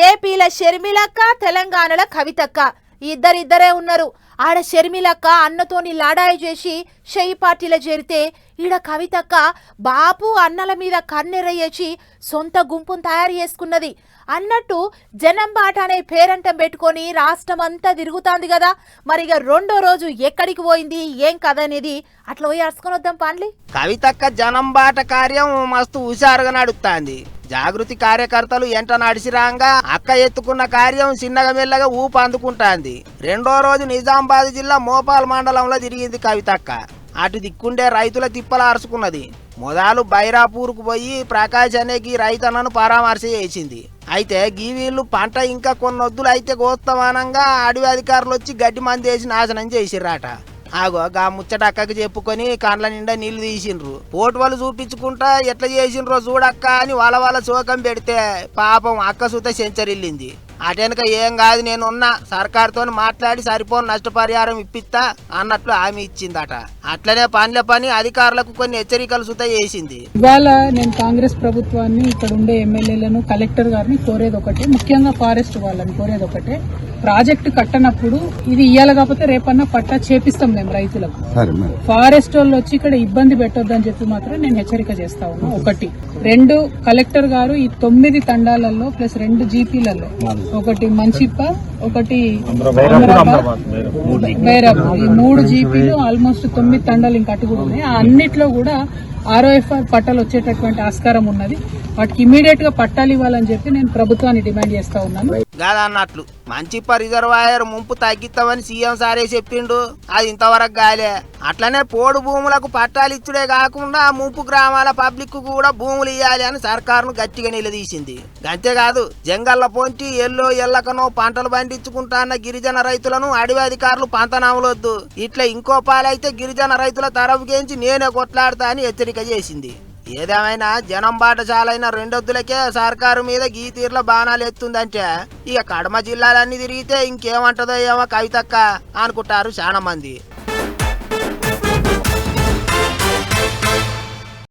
ఏపీల షర్మిలక్క తెలంగాణల కవితక్క. ఇద్దరిద్దరే ఉన్నారు. ఆడ షర్మిలక్క అన్నతోని లాడాయి చేసి షెయి పార్టీలో చేరితే ఈడ కవితక్క బాపు అన్నల మీద కన్నెరయ్యేసి సొంత గుంపును తయారు చేసుకున్నది. అన్నట్టు జనం బాట అనే పేరంటం పెట్టుకొని రాష్ట్రం అంతా తిరుగుతాంది కదా. మరి ఇక రెండో రోజు ఎక్కడికి పోయింది ఏం కథ అనేది అట్లా పోయి అరుచుకొని వద్దాం పాన్లి కవితక్క జనం బాట కార్యం మస్తు హుషారుగా నడుస్తుంది జాగృతి కార్యకర్తలు ఎంట నడిచిరాంగా అక్క ఎత్తుకున్న కార్యం చిన్నగా మెల్లగా ఊపు అందుకుంటాంది. రెండో రోజు నిజామాబాద్ జిల్లా మోపాల్ మండలంలో తిరిగింది కవితక్క. అటు దిక్కుండే రైతుల తిప్పల అరుచుకున్నది. మొదలు బైరాపూర్కు పోయి ప్రకాష్ అనేకి రైతన్నను పరామర్శ చేసింది. అయితే గీ వీళ్ళు పంట ఇంకా కొన్ని వద్దులు అయితే గోస్తమానంగా అడవి అధికారులు వచ్చి గడ్డి మంది వేసి నాశనం చేసిర్రాట. ఆగో గా ముచ్చట అక్కకి చెప్పుకొని కండ్ల నిండా నీళ్ళు తీసిండ్రు. పోటు వాళ్ళు చూపించుకుంటా ఎట్లా చేసిండ్రో చూడక్క అని వాళ్ళ వాళ్ళ శోకం పెడితే పాపం అక్క సుత సెంచరిల్లింది. అటెనక ఏం కాదు నేను ఉన్నా సర్కార్తో మాట్లాడి సరిపోని నష్టపరిహారం ఇప్పిస్తా అన్నట్లు హామీ ఇచ్చిందట. అట్లనే పనిల పని అధికారులకు కొన్ని హెచ్చరికలు సుత చేసింది. ఇవాళ నేను కాంగ్రెస్ ప్రభుత్వాన్ని ఇక్కడ ఉండే ఎమ్మెల్యేలను కలెక్టర్ గారిని కోరేది ఒకటే. ముఖ్యంగా ఫారెస్ట్ వాళ్ళని కోరేది ఒకటే. ప్రాజెక్టు కట్టనప్పుడు ఇది ఇయ్యాల కాకపోతే రేపన్నా పట్టా చేపిస్తాం మేము రైతులకు. ఫారెస్ట్ వాళ్ళు వచ్చి ఇక్కడ ఇబ్బంది పెట్టొద్దని చెప్పి మాత్రం నేను హెచ్చరిక చేస్తా ఉన్నా. ఒకటి. రెండు కలెక్టర్ గారు ఈ తొమ్మిది తండాలలో ప్లస్ రెండు జీపీలలో ఒకటి మంచిప్ప ఒకటి బైరాపూర్ ఈ మూడు జీపీలు ఆల్మోస్ట్ తొమ్మిది తండాలు ఇంకా అటు కూడా ఉన్నాయి. ఆ అన్నిట్లో కూడా ఆర్ఓఎఫ్ఆర్ పట్టాలు వచ్చేటటువంటి ఆస్కారం ఉన్నది. వాటికి ఇమీడియట్గా పట్టాలు ఇవ్వాలని చెప్పి నేను ప్రభుత్వాన్ని డిమాండ్ చేస్తా ఉన్నాను. కాదన్నట్లు మంచి రిజర్వాయర్ ముంపు తగ్గిస్తామని సీఎం సారే చెప్పిండు. అది ఇంతవరకు గాలే. అట్లనే పోడు భూములకు పట్టాలు ఇచ్చుడే కాకుండా ముంపు గ్రామాల పబ్లిక్ కూడా భూములు ఇవ్వాలి అని సర్కారును గట్టిగా నిలదీసింది. అంతేకాదు జంగల్ల పొంటి ఎల్లో ఎల్లకనో పంటలు పండించుకుంటాన్న గిరిజన రైతులను అడవి అధికారులు పంతనాములొద్దు. ఇట్లా ఇంకో పాలైతే గిరిజన రైతుల తరపుకేంచి నేనే కొట్లాడతా అని హెచ్చరిక చేసింది. ఏదేమైనా జనం బాటశాలైన రెండొద్దులకే సర్కారు మీద గీ బాణాలు ఎత్తుందంటే ఇక కడమ జిల్లాలన్నీ తిరిగితే ఇంకేమంటదో ఏమో కవితక్క అనుకుంటారు చాలా మంది